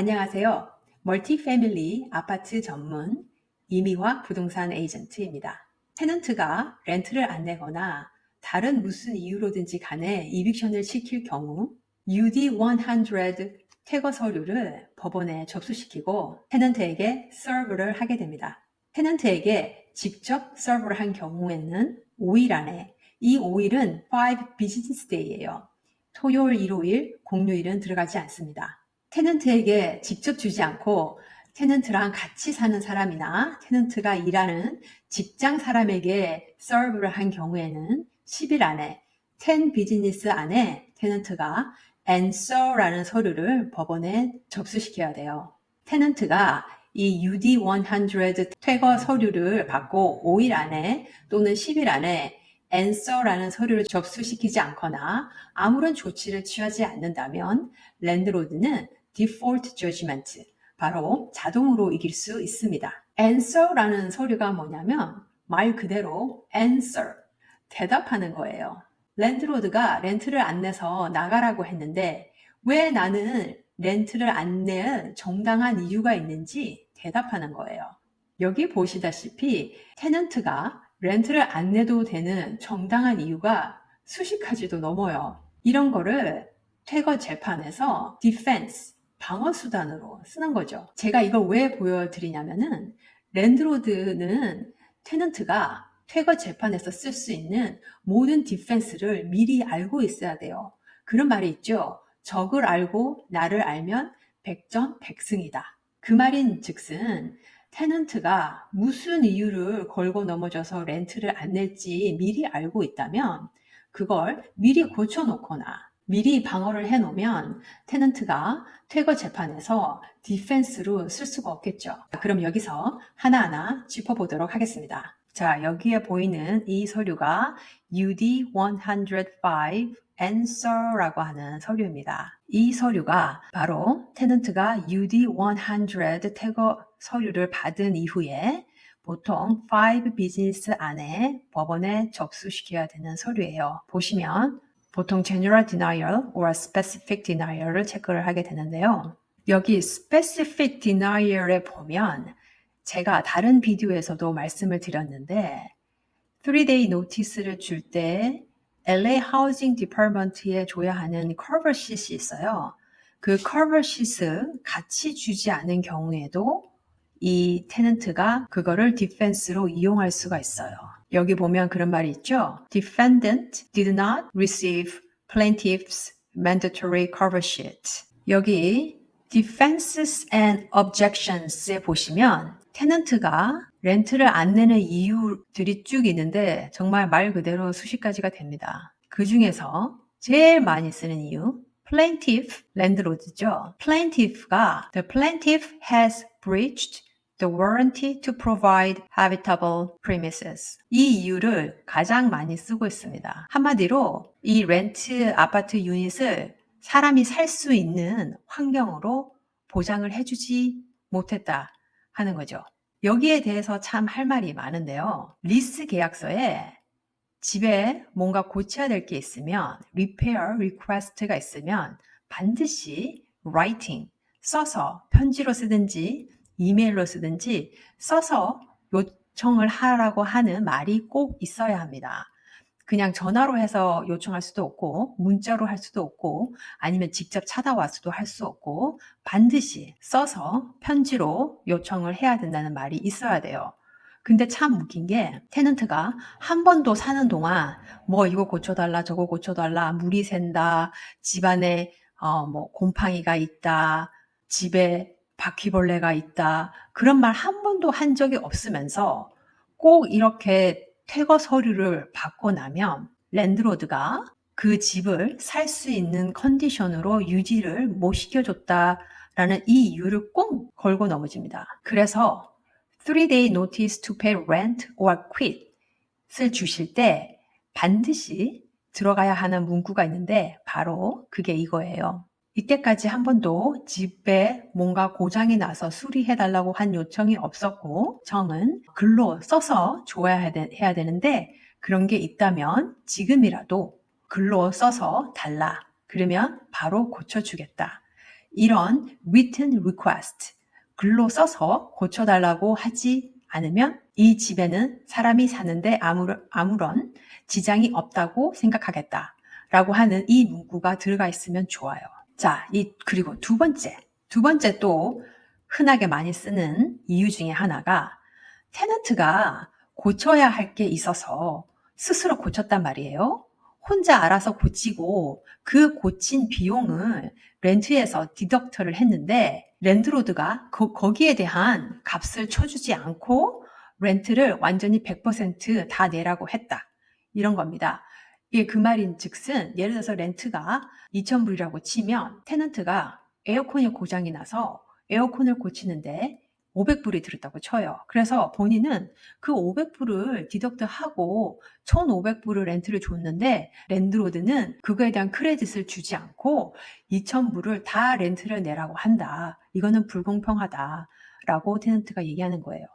안녕하세요. 멀티패밀리 아파트 전문 이미화 부동산 에이전트입니다. 테넌트가 렌트를 안 내거나 다른 무슨 이유로든지 간에 이빅션을 시킬 경우 UD100 퇴거 서류를 법원에 접수시키고 테넌트에게 서브를 하게 됩니다. 테넌트에게 직접 서브를 한 경우에는 5일 안에 이 5일은 5 비즈니스 데이예요. 토요일, 일요일, 공휴일은 들어가지 않습니다. 테넌트에게 직접 주지 않고 테넌트랑 같이 사는 사람이나 테넌트가 일하는 직장 사람에게 서브를 한 경우에는 10일 안에 10 비즈니스 안에 테넌트가 answer라는 서류를 법원에 접수시켜야 돼요. 테넌트가 이 UD100 퇴거 서류를 받고 5일 안에 또는 10일 안에 answer라는 서류를 접수시키지 않거나 아무런 조치를 취하지 않는다면 랜드로드는 default judgment, 바로 자동으로 이길 수 있습니다. answer라는 서류가 뭐냐면 말 그대로 answer, 대답하는 거예요. 랜드로드가 렌트를 안 내서 나가라고 했는데 왜 나는 렌트를 안 낼 정당한 이유가 있는지 대답하는 거예요. 여기 보시다시피 테넌트가 렌트를 안 내도 되는 정당한 이유가 수십 가지도 넘어요. 이런 거를 퇴거 재판에서 defense, 방어 수단으로 쓰는 거죠. 제가 이걸 왜 보여드리냐면은 랜드로드는 테넌트가 퇴거 재판에서 쓸 수 있는 모든 디펜스를 미리 알고 있어야 돼요. 그런 말이 있죠. 적을 알고 나를 알면 백전 백승이다. 그 말인 즉슨 테넌트가 무슨 이유를 걸고 넘어져서 렌트를 안 낼지 미리 알고 있다면 그걸 미리 고쳐놓거나 미리 방어를 해놓으면 테넌트가 퇴거 재판에서 디펜스로 쓸 수가 없겠죠. 그럼 여기서 하나하나 짚어보도록 하겠습니다. 자, 여기에 보이는 이 서류가 UD105 answer라고 하는 서류입니다. 이 서류가 바로 테넌트가 UD100 태거 서류를 받은 이후에 보통 5 비즈니스 안에 법원에 접수시켜야 되는 서류예요. 보시면 보통 general denial or specific denial을 체크를 하게 되는데요. 여기 specific denial에 보면 제가 다른 비디오에서도 말씀을 드렸는데 3day notice를 줄 때 LA Housing Department에 줘야 하는 cover sheet이 있어요. 그 cover sheet 같이 주지 않은 경우에도 이 테넌트가 그거를 디펜스로 이용할 수가 있어요. 여기 보면 그런 말이 있죠. Defendant did not receive plaintiff's mandatory cover sheet. 여기 defenses and objections에 보시면 테넌트가 렌트를 안 내는 이유들이 쭉 있는데 정말 말 그대로 수십 가지가 됩니다. 그 중에서 제일 많이 쓰는 이유 plaintiff 랜드로드죠. plaintiff가 the plaintiff has breached the warranty to provide habitable premises. 이 이유를 가장 많이 쓰고 있습니다. 한마디로 이 렌트 아파트 유닛을 사람이 살 수 있는 환경으로 보장을 해주지 못했다 하는 거죠. 여기에 대해서 참 할 말이 많은데요. 리스 계약서에 집에 뭔가 고쳐야 될 게 있으면 repair request가 있으면 반드시 writing 써서 편지로 쓰든지 이메일로 쓰든지 써서 요청을 하라고 하는 말이 꼭 있어야 합니다. 그냥 전화로 해서 요청할 수도 없고 문자로 할 수도 없고 아니면 직접 찾아와서도 할 수 없고 반드시 써서 편지로 요청을 해야 된다는 말이 있어야 돼요. 근데 참 웃긴 게 테넌트가 한 번도 사는 동안 뭐 이거 고쳐달라 저거 고쳐달라 물이 샌다 집안에 어 뭐 곰팡이가 있다 집에 바퀴벌레가 있다 그런 말 한 번도 한 적이 없으면서 꼭 이렇게 퇴거 서류를 받고 나면 랜드로드가 그 집을 살 수 있는 컨디션으로 유지를 못 시켜줬다라는 이 이유를 꼭 걸고 넘어집니다. 그래서 3-day notice to pay rent or quit을 주실 때 반드시 들어가야 하는 문구가 있는데 바로 그게 이거예요. 이때까지 한 번도 집에 뭔가 고장이 나서 수리해달라고 한 요청이 없었고 정은 글로 써서 줘야 해야 되는데 그런 게 있다면 지금이라도 글로 써서 달라. 그러면 바로 고쳐주겠다. 이런 written request 글로 써서 고쳐달라고 하지 않으면 이 집에는 사람이 사는데 아무런, 지장이 없다고 생각하겠다. 라고 하는 이 문구가 들어가 있으면 좋아요. 자, 이, 그리고 두 번째. 두 번째 또 흔하게 많이 쓰는 이유 중에 하나가 테넌트가 고쳐야 할 게 있어서 스스로 고쳤단 말이에요. 혼자 알아서 고치고 그 고친 비용을 렌트에서 디덕터를 했는데 랜드로드가 거, 거기에 대한 값을 쳐주지 않고 렌트를 완전히 100%다 내라고 했다. 이런 겁니다. 이게 그 말인 즉슨 예를 들어서 렌트가 2,000불이라고 치면 테넌트가 에어컨이 고장이 나서 에어컨을 고치는데 500불이 들었다고 쳐요. 그래서 본인은 그 500불을 디덕트하고 1,500불을 렌트를 줬는데 랜드로드는 그거에 대한 크레딧을 주지 않고 2,000불을 다 렌트를 내라고 한다. 이거는 불공평하다라고 테넌트가 얘기하는 거예요.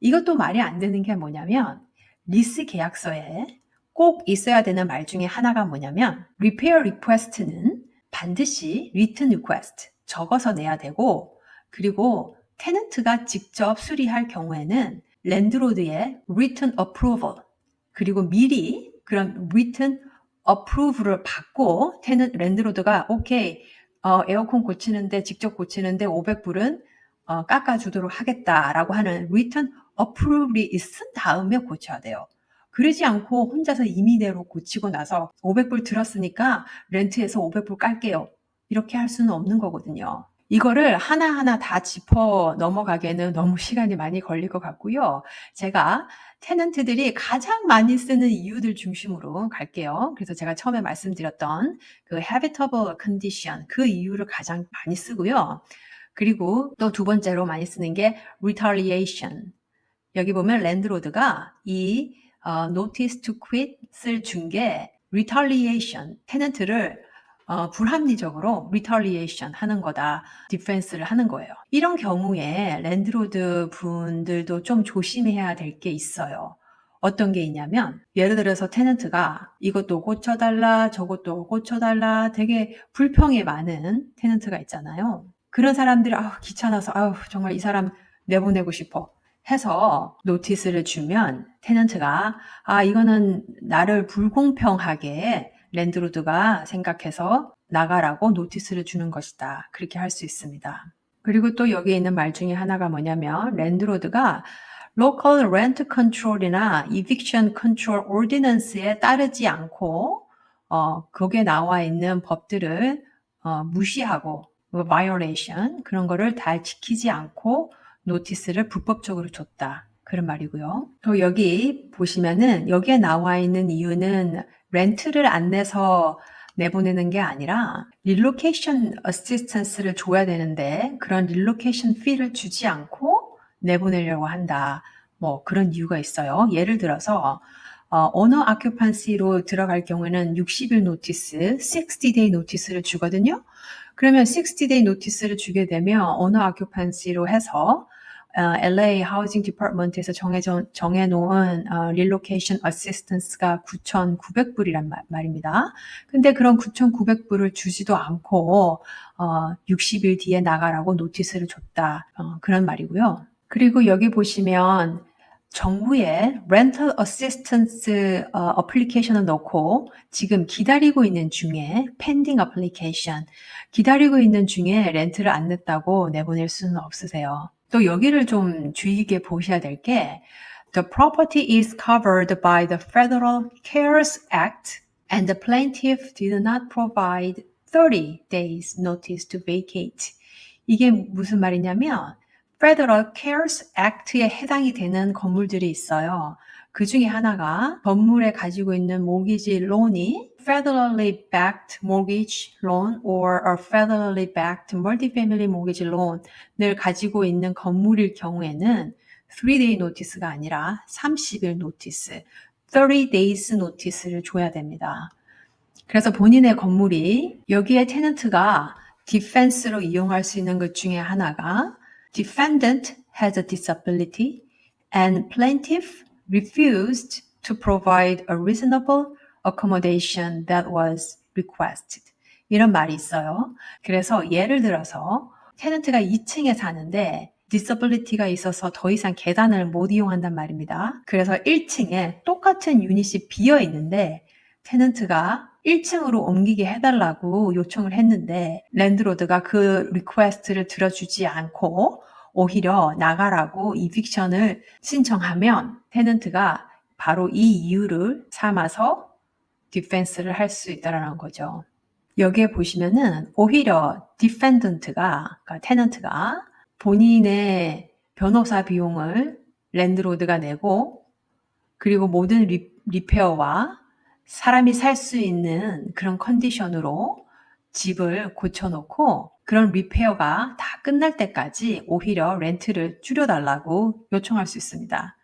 이것도 말이 안 되는 게 뭐냐면 리스 계약서에 꼭 있어야 되는 말 중에 하나가 뭐냐면 repair request는 반드시 written request 적어서 내야 되고 그리고 테넌트가 직접 수리할 경우에는 랜드로드의 written approval 그리고 미리 그런 written approval을 받고 테넌 랜드로드가 오케이 어, 에어컨 고치는데 직접 고치는데 500불은 어, 깎아주도록 하겠다라고 하는 written approval이 있은 다음에 고쳐야 돼요. 그러지 않고 혼자서 임의대로 고치고 나서 500불 들었으니까 렌트에서 500불 깔게요. 이렇게 할 수는 없는 거거든요. 이거를 하나하나 다 짚어 넘어가기에는 너무 시간이 많이 걸릴 것 같고요. 제가 테넌트들이 가장 많이 쓰는 이유들 중심으로 갈게요. 그래서 제가 처음에 말씀드렸던 그 habitable condition 그 이유를 가장 많이 쓰고요. 그리고 또 두 번째로 많이 쓰는 게 retaliation. 여기 보면 랜드로드가 이 어, notice to quit을 준 게 retaliation, 테넌트를 어, 불합리적으로 retaliation 하는 거다, 디펜스를 하는 거예요. 이런 경우에 랜드로드 분들도 좀 조심해야 될 게 있어요. 어떤 게 있냐면 예를 들어서 테넌트가 이것도 고쳐달라 저것도 고쳐달라 되게 불평이 많은 테넌트가 있잖아요. 그런 사람들이 아우 귀찮아서 아우 정말 이 사람 내보내고 싶어 해서 노티스를 주면 테넌트가 아 이거는 나를 불공평하게 랜드로드가 생각해서 나가라고 노티스를 주는 것이다. 그렇게 할 수 있습니다. 그리고 또 여기 있는 말 중에 하나가 뭐냐면 랜드로드가 local rent control이나 eviction control ordinance에 따르지 않고 어, 거기에 나와 있는 법들을 어, 무시하고 violation 그런 거를 다 지키지 않고 노티스를 불법적으로 줬다. 그런 말이고요. 또 여기 보시면은 여기에 나와 있는 이유는 렌트를 안 내서 내보내는 게 아니라 릴로케이션 어시스턴스를 줘야 되는데 그런 릴로케이션 피를 주지 않고 내보내려고 한다. 뭐 그런 이유가 있어요. 예를 들어서 어, 오너 아큐판시로 들어갈 경우에는 60일 노티스, 60day 노티스를 주거든요. 그러면 60day 노티스를 주게 되면 오너 아큐판시로 해서 어, LA 하우징 디파트먼트에서 정해져, 정해놓은 어, 릴로케이션 어시스턴스가 9,900불이란 말, 입니다 근데 그런 9,900불을 주지도 않고 어, 60일 뒤에 나가라고 노티스를 줬다. 어, 그런 말이고요. 그리고 여기 보시면 정부의 렌털 어시스턴스 어플리케이션을 넣고 지금 기다리고 있는 중에 펜딩 어플리케이션 기다리고 있는 중에 렌트를 안 냈다고 내보낼 수는 없으세요. 또 여기를 좀 주의 깊게 보셔야 될 게 The property is covered by the Federal CARES Act and the plaintiff did not provide 30 days notice to vacate. 이게 무슨 말이냐면 Federal CARES Act에 해당이 되는 건물들이 있어요. 그 중에 하나가 건물에 가지고 있는 모기지 론이 federally backed mortgage loan or a federally backed multifamily mortgage loan을 가지고 있는 건물일 경우에는 3day notice가 아니라 30일 notice, 30 days notice를 줘야 됩니다. 그래서 본인의 건물이 여기에 테넌트가 디펜스로 이용할 수 있는 것 중에 하나가 defendant has a disability and plaintiff refused to provide a reasonable accommodation that was requested. 이런 말이 있어요. 그래서 예를 들어서 테넌트가 2층에 사는데 디서블리티가 있어서 더 이상 계단을 못 이용한단 말입니다. 그래서 1층에 똑같은 유닛이 비어 있는데 테넌트가 1층으로 옮기게 해달라고 요청을 했는데 랜드로드가 그 리퀘스트를 들어주지 않고 오히려 나가라고 이빅션을 신청하면 테넌트가 바로 이 이유를 삼아서 디펜스를 할 수 있다라는 거죠. 여기에 보시면은 오히려 디펜던트가 그러니까 테넌트가 본인의 변호사 비용을 랜드로드가 내고 그리고 모든 리, 리페어와 사람이 살 수 있는 그런 컨디션으로 집을 고쳐놓고 그런 리페어가 다 끝날 때까지 오히려 렌트를 줄여달라고 요청할 수 있습니다.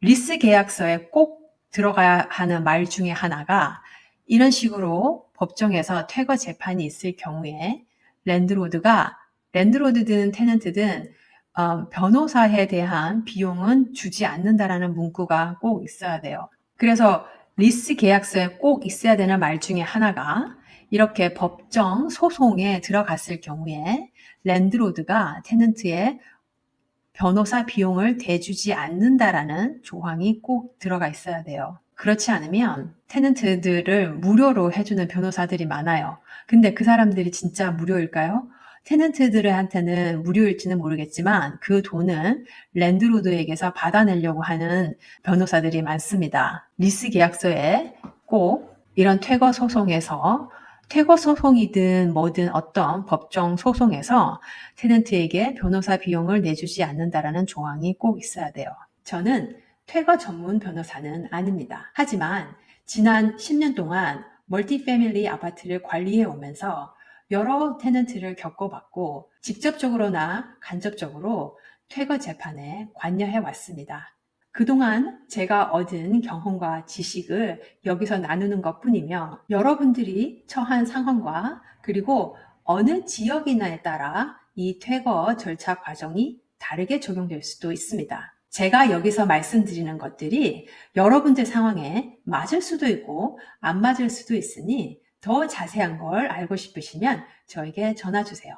리스 계약서에 꼭 들어가야 하는 말 중에 하나가 이런 식으로 법정에서 퇴거 재판이 있을 경우에 랜드로드가 랜드로드든 테넌트든 어, 변호사에 대한 비용은 주지 않는다라는 문구가 꼭 있어야 돼요. 그래서 리스 계약서에 꼭 있어야 되는 말 중에 하나가 이렇게 법정 소송에 들어갔을 경우에 랜드로드가 테넌트의 변호사 비용을 대주지 않는다라는 조항이 꼭 들어가 있어야 돼요. 그렇지 않으면 테넌트들을 무료로 해주는 변호사들이 많아요. 근데 그 사람들이 진짜 무료일까요? 테넌트들한테는 무료일지는 모르겠지만 그 돈은 랜드로드에게서 받아내려고 하는 변호사들이 많습니다. 리스 계약서에 꼭 이런 퇴거 소송에서 퇴거 소송이든 뭐든 어떤 법정 소송에서 테넌트에게 변호사 비용을 내주지 않는다라는 조항이 꼭 있어야 돼요. 저는 퇴거 전문 변호사는 아닙니다. 하지만 지난 10년 동안 멀티 패밀리 아파트를 관리해 오면서 여러 테넌트를 겪어봤고 직접적으로나 간접적으로 퇴거 재판에 관여해 왔습니다. 그동안 제가 얻은 경험과 지식을 여기서 나누는 것 뿐이며 여러분들이 처한 상황과 그리고 어느 지역이나에 따라 이 퇴거 절차 과정이 다르게 적용될 수도 있습니다. 제가 여기서 말씀드리는 것들이 여러분들 상황에 맞을 수도 있고 안 맞을 수도 있으니 더 자세한 걸 알고 싶으시면 저에게 전화 주세요.